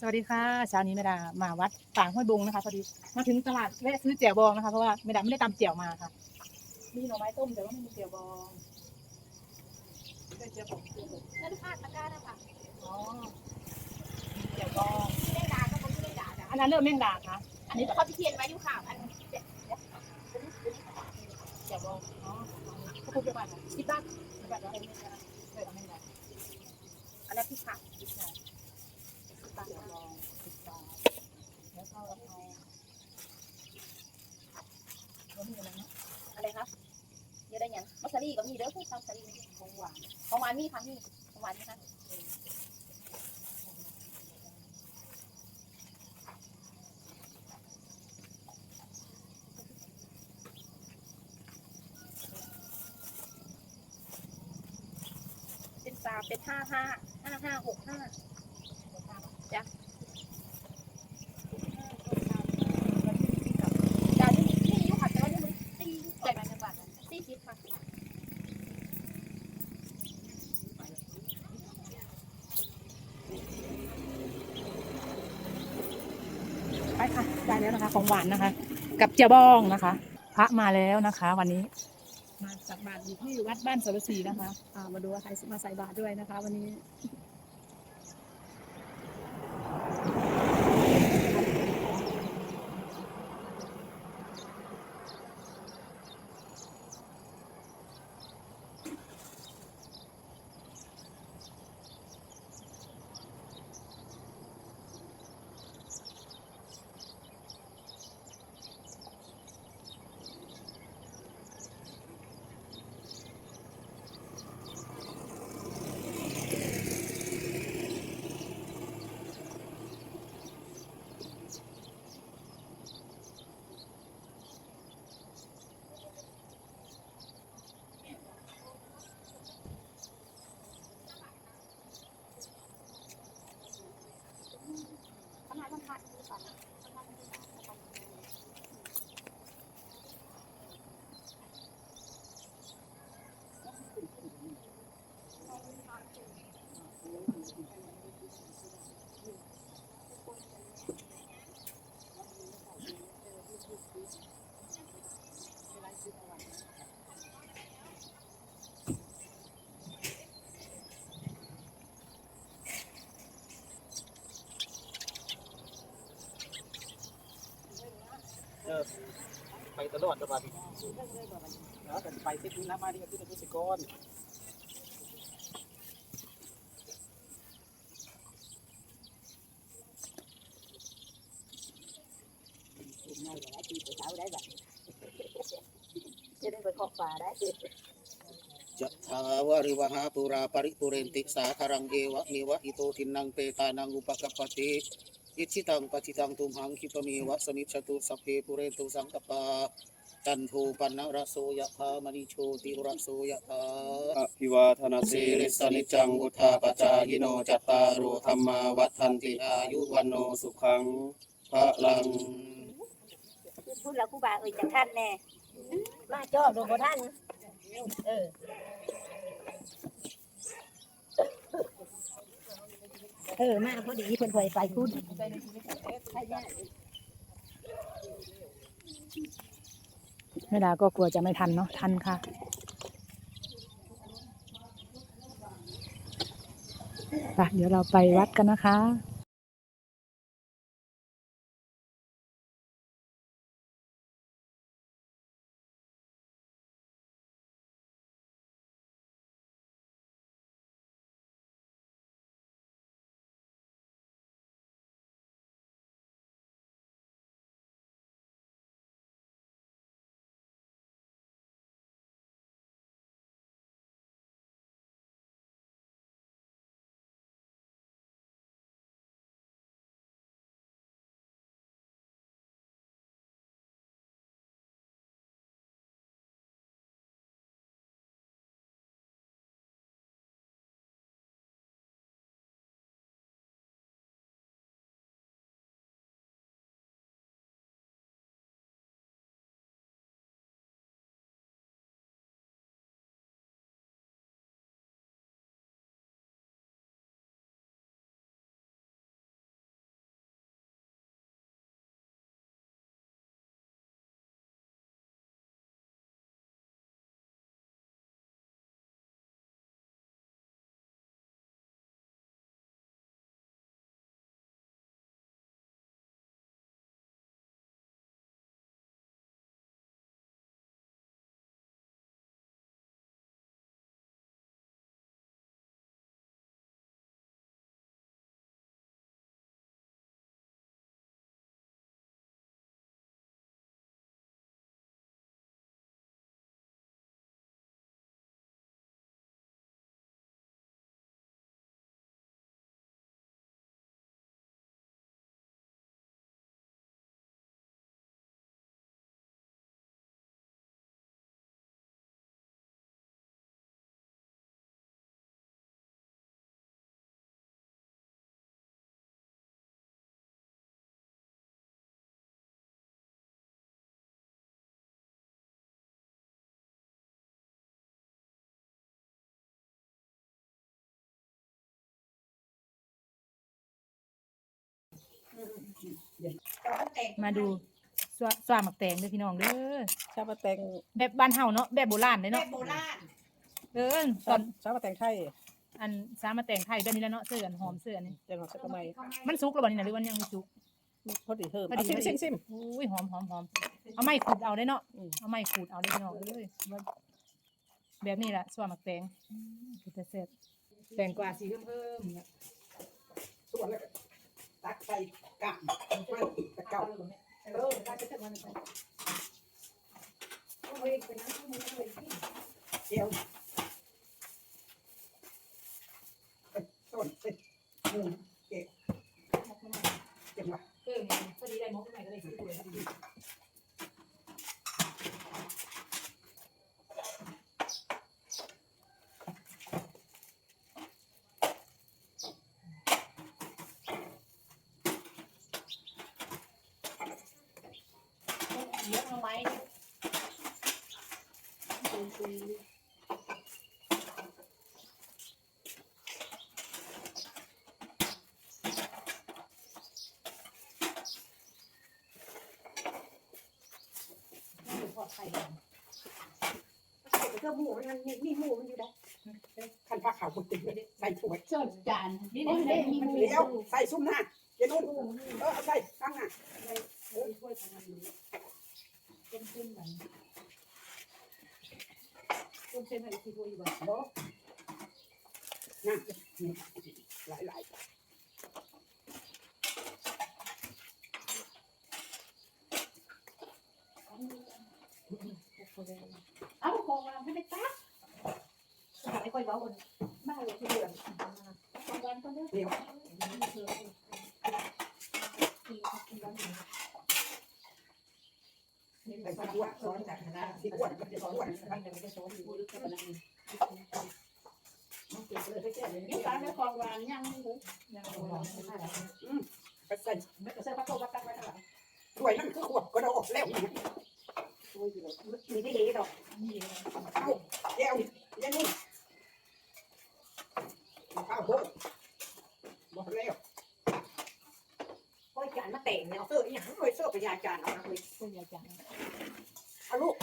สวัสดีค่ะเช้านี้แม่ดามาวัดฝางห้วยบงนะคะพอดีมาถึงตลาดแวะซื้อเจียวบองนะคะเพราะว่าแม่ดาไม่ได้ตำเจียวมาค่ะมีหน่อไม้ต้มแต่ว่าไม่มีเจียวบองได้เจียวบองเจียวบองนั่นพลาดตะกร้านะคะอ๋อมีเจียวบองไม่ได้ด่าก็ผมไม่ได้ด่าจ้ะอันนั้นเริ่มแม่งดาค่ะอันนี้เขาพิเทียนไว้อยู่ค่ะอันนี้เด็ดเจียวบองอ๋อเขาพูดเยอะมากค่ะคิดบ้างคิดบ้างแล้วให้แม่ดาเคยเอาแม่งดาอันนั้นพี่ค่ะคิดบ้างคิดบ้างเจียวบองคิดบ้างแล้วก็เอาแล้วมีอะไรนะ อะไรคะเยอะได้ยังมัสลีก็มีเด้อพูดมัสลีของหวานของหวานมีค่ะมีของหวานมีค่ะเป็นสามเป็นห้าห้าห้าห้าหกห้าจ้ะจ้ะที่นี่อยู่ค่ะแต่ว่านี่มันตีแต่มาจังหวัดตีชิดค่ะ ไปค่ะได้แล้วนะคะ ของหวานนะคะ กับเจียวบองนะคะ พระมาแล้วนะคะ วันนี้ มาจับบาทอยู่ที่วัดบ้านสรศรีนะคะอ่ามาดูว่าใครมาใส่บาตรด้วยนะคะ วันนี้ เออไปตลอดแล้วบัดนี้แล้วกันไปที่นี่นะมาที่ที่ตุสิกรจะได้ไปขอบฟ้าได้จะทาวริวหาปุราปริปุเรนติสาคารังเอวะเมวะอิโตทินังเปตานังอุปกัปปติ อิชิตังปฏิตังตุมหังคิปะเมวะสมิจฉตุสัพเพปุเรนตุสังกปปาจันโทปันนรโสยะธามณิโชติรโสยะธาอภิวาทนาเสสีริริสสนินิจจัจังงวุวุธาธาปปจาจายยิโนโนจัจัตตตาตารโรโรธธรรรรมามาวัวัฏฏทัทันนติติอาอายุยุวัวันนโนโนสุสุขัขังงพระลังพูดแล้วกูบาเอ่ยจากท่านแน่มาจอบหลวงพ่อท่านเออ เออมาพอดีเพิ่นไฟไฟคุณแม่ดาก็กลัวจะไม่ทันเนาะทันค่ะไปเดี๋ยวเราไปวัดกันนะคะ มาดูสวสวาหมักแตงเด้อพี่น้องเด้อชาบะแตงแบบบ้านเฮาเนาะแบบโบราณเลยแม่เนาะโบราณเออตชาอนชาบะแตงไทยอันสามาแต่งไทยแบบนี้แล้วเนาะเสื้ออันหอมเสื้ออันนี้แตงหอมสักกระใบมันสุกแล้วบ่นี่นะหรือว่ายังไม่สุก พอดีเพิ่มพอดีเอาซิมซิมซิมอุ้ยหอมหอมหอมเอาไม้ขูดเอาได้เนาะอืมเอาไม้ขูดเอาได้พี่น้องเอ้ยว่าแบบนี้แหละสวาหมักแตงอืมคือจะเสร็จแตงกวาสีเพิ่มๆเนี่ยส่วนแล้วก็ ตักใส่กะมันตะเก่าเออได้จะมันเดี๋ยวต้นเสร็นหมูเก็บเก็บมา เออเนี่ยพอดีได้หมกใหม่ก็ได้สวยพอดี เยอะเอาไว้ ทอดไข่ดาวก็หมูมันมีมีหมูมันอยู่ได้ขันผ้าขาวคนติดใส่ถ้วเจ้าจานนี่นี่นี่นี่นี่มีหมูเดี๋ยวใส่ซุ้มหน้าเดี๋ยวนู่นเออใส่ตั้งหน้าถ้วยของมันอยู่ต้มเส้นมันต้มเส้นให้อีก ทีถ้วยอยู่บ่เนาะนะนี่หลายหลายเอาของมาไม่ ได้ตักไอ้ก้อยเว้าคนมาเลยที่เดือนของวันก็เด้อเดี๋ยวใส่ขวดซ้อนกันนะที่ขวดมันจะซ้อนกันนี่ตาในของหวานยังเลยยังบ่หอมไปใส่ไม่ใส่พระโตพระตักไว้ท่าไหร่ถ้วยนั่นคือขวดก็ได้ออกแล้วนะมีได้ดีดอกนี่ เอาแก้วเดี๋ยวนู่นข้าวโพดบอกแล้ว ก้อยจานมาแต่งเนี่ยยายเสื้อประยาจานเอามาเลยต้มยาจางเอาลูก